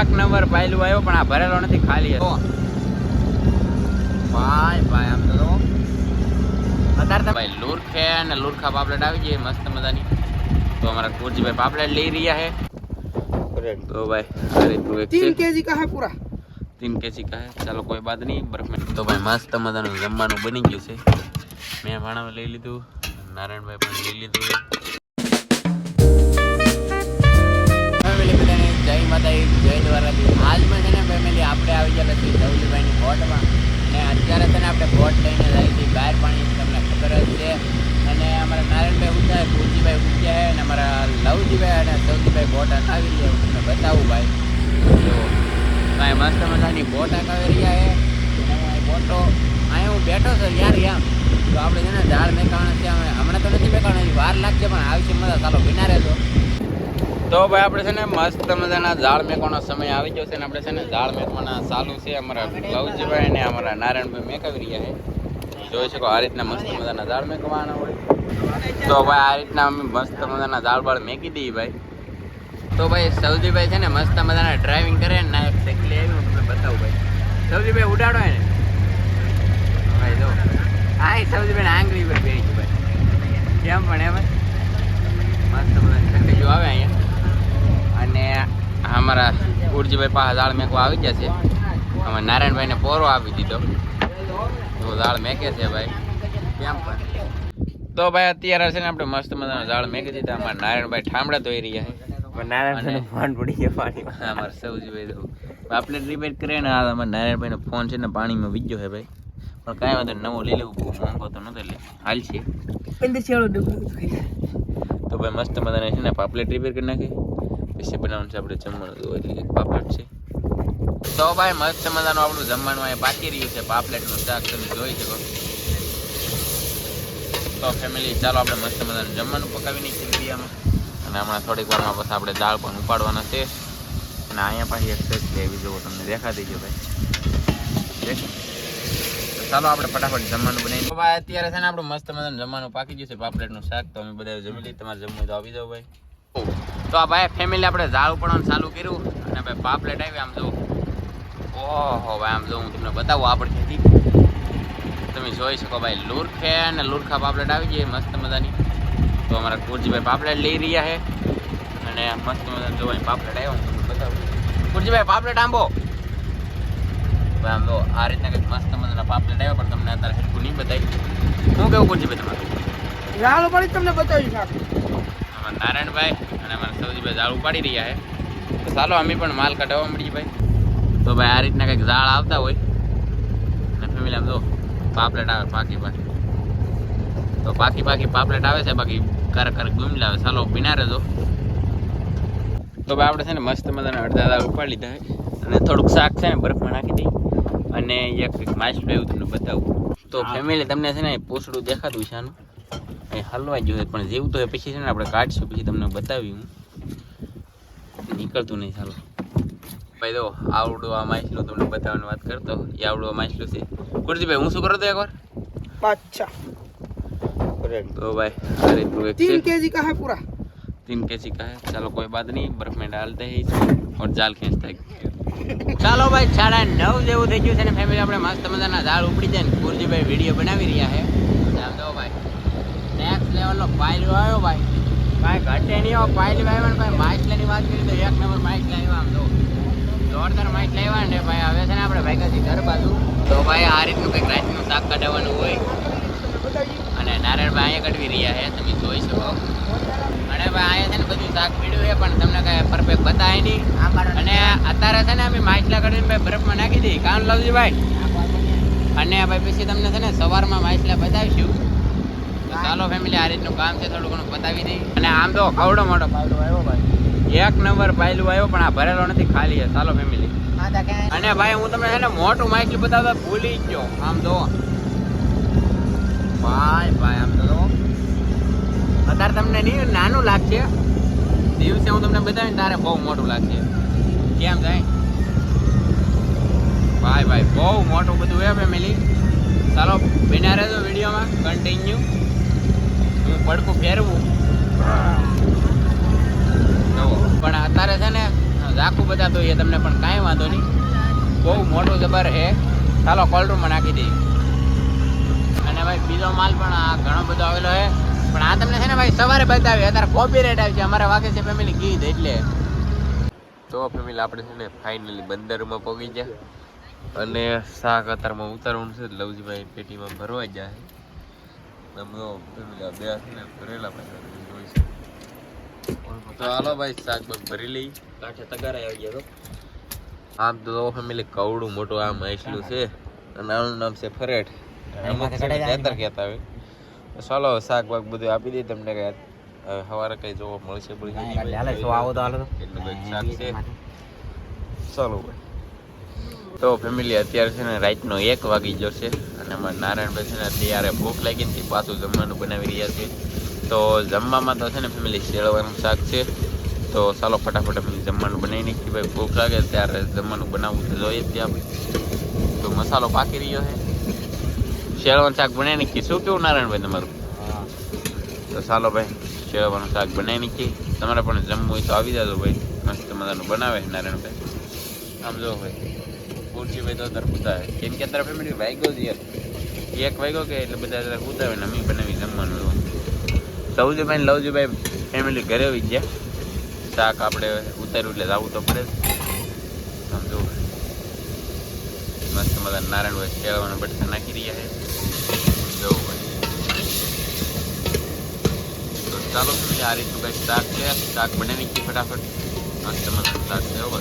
એક નંબર પાયલું આવ્યો પણ આ ભરેલો નથી ખાલી ભાઈ ભાઈ આમ તો અત્યારે ભાઈ લુરખે અને લુરખા પાપલેટ આવી જઈએ મસ્ત મજાની. તો અમારા કુરજીભાઈ પાપલેટ લઈ રહ્યા હે તો ભાઈ અરે તું એક તીન કેજી કા પૂરા. તીન કેજી કા હે ચાલો કોઈ બાત નહીં બરફ મેં તો ભાઈ મસ્ત મજાનું જમવાનું બની ગયું છે. મેં ભાણામાં લઈ લીધું નારાયણભાઈ પણ લઈ લીધું માતાજી જય દ્વારાજી હાલમાં છે ને ફેમિલી આપણે આવી ગયા નથી ધવલીભાઈની બોટમાં અને અત્યારે છે ને આપણે બોટ લઈને જાય છે બહાર પાણી. તમને ખબર જ છે. અને અમારા નારાયણભાઈ ઉઠ્યા કુરજીભાઈ ઉઠ્યા છે, અને અમારા લવજીભાઈ અને સૌજીભાઈ બોટ આવી રહ્યા હું તમને બતાવું ભાઈ. ભાઈ મસ્ત મજાની બોટ હટાવી રહ્યા છે. બોટો અહીંયા હું બેઠો છું યાર યાર. તો આપણે છે ને ઝાડ મેકાણ છે હમણાં તો નથી હજી વાર લાગશે, પણ આવશે, મજા, ચાલો બિના રહેજો તો ભાઈ આપણે છે ને મસ્ત મજાના ઝાડ મેકવાનો સમય આવી ગયો છે ને આપણે છે ને ઝાડ મેકવાના ચાલુ છે. અમારા લવજીભાઈ ને અમારા નારાયણભાઈ મેકાવી રહ્યા છે. જોઈ શકો આ રીતના મસ્ત મજાના ઝાડ મેકવાના હોય. તો ભાઈ આ રીતના અમે મસ્ત મજાના ઝાડ બાળ મેકી દઈએ ભાઈ. તો ભાઈ સૌજીભાઈ છે ને મસ્ત મજાના ડ્રાઇવિંગ કરે ને ના સાયકલ આવી હું તમને બતાવું ભાઈ. સૌજીભાઈ ઉડાડો ને ભાઈ જો. હા એ સૌજીભાઈ આંગળી પર બેસી ગયું ભાઈ કેમ પણ એમ મસ્ત મજાની ઠંડી જો આવે અહીંયા અને અમારા બાબુજીભાઈ પાસે દાળ મેકવા આવી ગયા છે. અમે નારાયણભાઈને પોરો આપી દીધો. તો દાળ મેકે છે ભાઈ. કેમ પણ. તો ભાઈ અત્યારે છે ને આપણે મસ્ત મજાનો દાળ મેકી દીધા. અમારે નારાયણભાઈ ઠામડા ધોઈ રહ્યા છે. નારાયણભાઈ ફોન પડી ગયો પાણીમાં અમારે સૌજીભાઈ આપણે રિપેર કરે ને અમારા નારાયણભાઈનો ફોન છે ને પાણીમાં વીજ્યો છે ભાઈ. પણ કાંઈ વાંધો નવો લઈ લેવું બહુ મોંઘો તો નતો એટલે હાલ છે. તો ભાઈ મસ્ત મજાને છે ને પાપલેટ રિપેર કરી નાખી પછી છે, આપણે જમવાનું તો એટલે પાપડ છે. તો ભાઈ, મસ્ત મજાનું આપણું જમવાનું અહીંયા બાકી રહ્યું છે, પાપલેટનું શાક તમે જોઈ શકો. તો ફેમિલી ચાલો આપણે મસ્ત મજાનું જમવાનું પકાવી નાખીએ મીડિયામાં અને હમણાં થોડીક વારમાં પછી આપણે દાળ પણ ઉપાડવાના છે. અને અહીંયા પાછી એક સેટ છે એવી જોવો તમને દેખાતી ગયો ભાઈ. ચાલો આપણે ફટાફટ જમવાનું બનાવી ભાઈ, અત્યારે છે ને આપણું મસ્ત મજાનું જમવાનું પાકી ગયું છે, પાપલેટનું શાક. તો અમે બધા જમી લઈએ તમારે જમવું તો આવી જાઓ ભાઈ. તો આ ભાઈ ફેમિલી આપણે ઝાડ ઉપાડવાનું ચાલુ કર્યું અને ભાઈ પાપલેટ આવી આમ જો. ઓહો ભાઈ આમ જો હું તમને બતાવું આપણે ખેતી. તમે જોઈ શકો ભાઈ લુરખે અને લુરખા પાપલેટ આવી જાય મસ્ત મજાની. તો અમારા કુરજીભાઈ પાપલેટ લઈ રહ્યા છે. અને મસ્ત મજાનું જો પાપલેટ આવ્યો હું તમને બતાવું. કુરજીભાઈ પાપલેટ આંબો. ભાઈ આમ તો આ રીતના કંઈક મસ્ત મજાના પાપલેટ આવ્યો પણ તમને અત્યારે હેરખું નહીં બતાવી હું કેવું કુરજીભાઈ તમારું? લાલ પાણી તમને બતાવી નારાયણભાઈ અને અમારા સૌજીભાઈ ઝાડ ઉપાડી રહ્યા છે. તો ચાલો અમે પણ માલ કઢાવવા મળીએ ભાઈ. તો ભાઈ આ રીતના કંઈક ઝાડ આવતા હોય. અને ફેમિલી આમ જો પાપલેટ આવે પાકી પાકી. તો પાકી પાકી પાપલેટ આવે છે બાકી કર કર ગુમલા આવે ચાલો પીના રહેજો તો ભાઈ આપણે છે ને મસ્ત મજાના અડધા દાળ ઉપાડી લીધા અને થોડુંક શાક છે ને બરફમાં નાખી દઈ અને એક માછલું એવું તમને બતાવું. તો ફેમિલી તમને છે ને પૂછડું દેખાતું છે આનું. અહીં હલવાઈ જોઈએ પણ જેવું તો એ પછી છે ને આપણે કાઢશું પછી તમને બતાવી હું. નીકળતું નહીં ચાલો ભાઈ તો આવડું આ માછલું તમને બતાવવાની વાત કરતો એ આવડું આ માછલું છે. કુરજીભાઈ હું શું કરો તો એકવાર પાછા તો ભાઈ આ રીતનું એક તીન કેજી કહે પૂરા? તીન કેજી કહે. ચાલો કોઈ બાત નહીં. બરફ મેં ડાલતે હૈ ઓર જાલ ખેંચતા હૈ ચાલો ભાઈ સાડા નવ જેવું થઈ ગયું છે ને ફેમિલી આપણે મસ્ત મજાના ઝાડ ઉપડી જાય ને. ગુરજીભાઈ વીડિયો બનાવી રહ્યા છે. નેક્સ્ટ લેવલનો પાયલો આવ્યો ભાઈ. ભાઈ ઘટે નહીં આવો પાયલો આવ્યો ને ભાઈ. માછલાની વાત કરી તો એક નંબર માઇક લાવ્યો આમ તો. જોરદાર માઇક લાવ્યા ને ભાઈ, હવે છે ને આપણે ભાઈ ઘર બાજુ. તો ભાઈ, આ રીતનું કંઈક રાતનું શાક કઢાવવાનું હોય. અને નારાયણભાઈ અહીંયા કઢવી રહ્યા છે, તમે જોઈ શકો. અને ભાઈ, અહીંયા છે ને બધું શાક પીડ્યું છે, પણ તમને કાંઈ પરફેક્ટ બતાય નહીં. અને અત્યારે છે ને અમે માછલા કાઢીને ભાઈ બરફમાં નાખી દઈએ. કામ લાવજી ભાઈ? અને ભાઈ, પછી તમને છે ને સવારમાં માછલા બતાવીશું તો ચાલો ફેમિલી આ રીતનું કામ છે થોડું ઘણું બતાવી દઈ અને આમ તો ખવડો મોટો પાયલો આવ્યો ભાઈ. એક નંબર પાયલું આવ્યો પણ આ ભરેલો નથી ખાલી છે. ચાલો ફેમિલી અને ભાઈ હું તમને છે ને મોટું માઇક બતાવતા ભૂલી ગયો. આમ તો. ભાઈ ભાઈ આમ તો. અત્યારે તમને નહીં નાનું લાગશે. દિવસે હું તમને બતાવીને તારે બહુ મોટું લાગશે. કેમ થાય? ભાઈ ભાઈ બહુ મોટું બધું એ ફેમિલી ચાલો બિના રહેજો વિડીયોમાં. કન્ટિન્યુ પડકું ફેરવું. જુઓ પણ અત્યારે છે ને આખું બધા તો એ તમને પણ કાંઈ વાંધો નહીં. બહુ મોટું જબર છે. ચાલો કોલ્ડ રૂમમાં નાખી દઈએ. અને ભાઈ બીજો માલ પણ આ ઘણો બધો આવેલો છે. પણ આ તમને છે ને ભાઈ સવારે બતાવી અત્યારે કોપી રેટ આવી છે. અમારે વાગે છે ફેમિલી ગીત એટલે. તો ફેમિલી આપણે છે ને ફાઇનલી બંદરમાં પહોંચી ગયા. અને શાક અત્યારમાં ઉતારવાનું છે. લવજીભાઈ પેટીમાં ભરવા જાય તમે જો ફેમિલી આ બે છે ને ભરેલા પાછા તમે જોઈ શકો તો હાલો ભાઈ શાક ભરી લઈ. કાંઠે તગારા આવી ગયા તો. આમ તો ફેમિલી કવડું મોટું આમ એટલું છે. અને આનું નામ છે ફરેટ. અમુક કહેતા હોય. ચાલો શાક બધું આપી દઈએ તમને હવે સવારે કઈ જોવા મળશે એટલું કંઈક શાક છે. ચાલો ભાઈ. તો ફેમિલી અત્યારે છે ને રાતનો એક વાગી જશે અને અમારા નારાયણભાઈ છે ને અત્યારે ભૂખ લાગી ને પાછું જમવાનું બનાવી રહ્યા છે તો જમવામાં તો છે ને ફેમિલી શેળવાનું શાક છે. તો ચાલો ફટાફટ અમે જમવાનું બનાવી નાખીએ. ભાઈ ભૂખ લાગે ત્યારે જમવાનું બનાવવું તો જોઈએ ત્યાં તો મસાલો પાકી રહ્યો છે. શેળવાનું શાક બનાવી નાખીએ. શું કેવું નારાયણભાઈ તમારું? તો ચાલો ભાઈ શેળવાનું શાક બનાવી નાખીએ. તમારે પણ જમવું હોય તો આવી જાજો ભાઈ. મસ્ત મજાનું બનાવે નારાયણભાઈ. આમ જો ભાઈ કુરજીભાઈ તો અત્યારે કેમ કે અત્યારે ફેમિલી વાગ્યો છે એક વાગ્યો કે એટલે બધા અત્યારે ઉતાવે હોય અમે બનાવી જમવાનું સૌજીભાઈ લવજીભાઈ ફેમિલી ઘરે આવી ગયા. શાક આપણે ઉતાર્યું એટલે જવું તો પડે સમજો મસ્ત મજા નારાયણ હોય શેળવાના બટકા નાખી રહ્યા છે. જવું પડે. તો ચાલો ફેમિલી આ રીતનું કંઈક શાક છે. શાક બનાવી ગઈ ફટાફટ. મસ્ત મસ્ત શાક છે, હો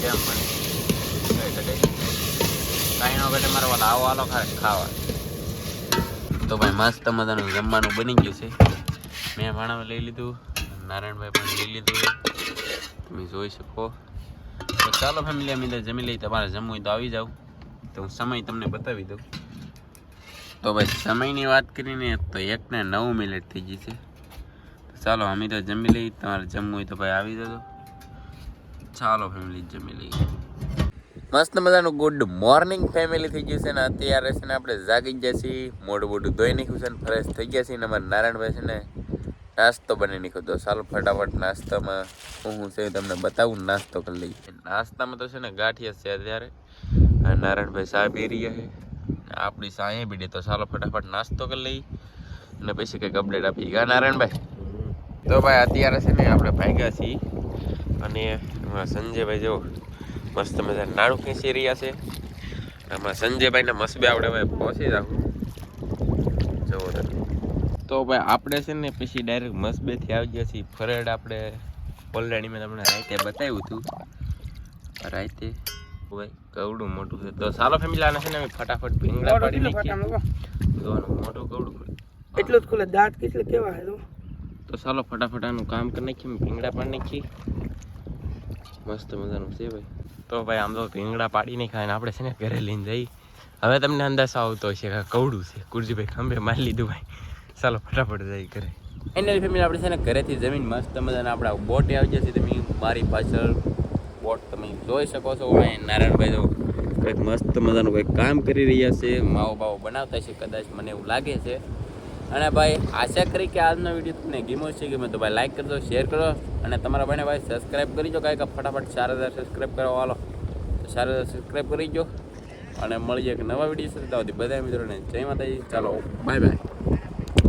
કેમ? પણ કઈ ઘટે મારા વાલા આવો આલો ખાવા તો ભાઈ મસ્ત મજાનું જમવાનું બની ગયું છે. મેં ભાણામાં લઈ લીધું, નારાયણભાઈ પણ લઈ લીધું. તમે જોઈ શકો. તો ચાલો ફેમિલી અમે જમી લઈ તમારે જમવું હોય તો આવી જાવ તો હું સમય તમને બતાવી દઉં. તો ભાઈ સમયની વાત કરીને તો એકને નવ મિનિટ થઈ ગઈ છે. તો ચાલો અમે તો જમી લઈ તમારે જમવું હોય તો ભાઈ આવી જજો. ચાલો ફેમિલી જમી લઈએ. મસ્ત મજાનું ગુડ મોર્નિંગ ફેમિલી થઈ ગયું છે ને અત્યારે છે ને આપણે જાગી ગયા છીએ. મોઢું મોઢું ધોઈ નાખ્યું છે ને ફ્રેશ થઈ ગયા છીએ ને અમારે નારાયણભાઈ છે ને નાસ્તો બની નાખ્યો તો ચાલો ફટાફટ નાસ્તામાં હું હું છે તમને બતાવું, નાસ્તો કરી લઈએ. નાસ્તામાં તો છે ને ગાંઠિયા છે અત્યારે. નારાયણભાઈ સા પી રહ્યા છે. આપણી ચા અહીંયા તો ચાલો ફટાફટ નાસ્તો કરી લઈએ. અને પછી કંઈક અપડેટ આપી ગયા નારાયણભાઈ? તો ભાઈ અત્યારે છે ને આપણે ભાગ્યા છીએ. અને સંજયભાઈ જો મસ્ત મજા નાણું ખેંચી રહ્યા છે. આમાં સંજયભાઈને મસબે આપણે ભાઈ પહોંચી જાવ જવો તો. ભાઈ આપણે છે ને પછી ડાયરેક્ટ મસબેથી આવી ગયા છીએ. ફરેડ આપણે ઓલરેડી મેં તમને રાતે બતાવ્યું હતું. રાતે ભાઈ કવડું મોટું છે. તો સારો ફેમિલી આને છે ને ફટાફટ ભીંગડા પાડી નાખીએ. મોટું કવડું એટલું જ ખુલે. દાંત કેટલે કેવા તો ચાલો ફટાફટ આનું કામ કરી નાખીએ. ભીંગડા પાડી નાખીએ. મસ્ત મજાનું છે ભાઈ. તો ભાઈ આમ તો ભીંગડા પાડી નહીં ખાય ને આપણે છે ને ઘરે લઈને જઈ. હવે તમને અંદાજ આવતો હશે કે કવડું છે. કુરજીભાઈ ખંભે મારી લીધું ભાઈ. ચાલો ફટાફટ જઈ ઘરે. ફાઇનલી ફેમિલી આપણે છે ને ઘરેથી જમીન મસ્ત મજાના આપણા બોટે આવી જશે. તમે મારી પાછળ બોટ તમે જોઈ શકો છો. નારાયણભાઈ તો કંઈક મસ્ત મજાનું કંઈક કામ કરી રહ્યા છે. માવો બાવો બનાવતા છે કદાચ મને એવું લાગે છે. અને ભાઈ, આશા કરી કે આજનો વીડિયો તમને ગીમો છે ગમે તો ભાઈ લાઈક કરજો શેર કરો. અને તમારા ભાઈને ભાઈ સબસ્ક્રાઈબ કરી દો કાંઈક ફટાફટ સારા હજાર સબસ્ક્રાઈબ કરવા વાલો તો સારા હજાર સબસ્ક્રાઈબ કરી દો અને મળીએ એક નવા વીડિયો સાથે. બધા મિત્રોને. જય માતાજી. ચાલો બાય બાય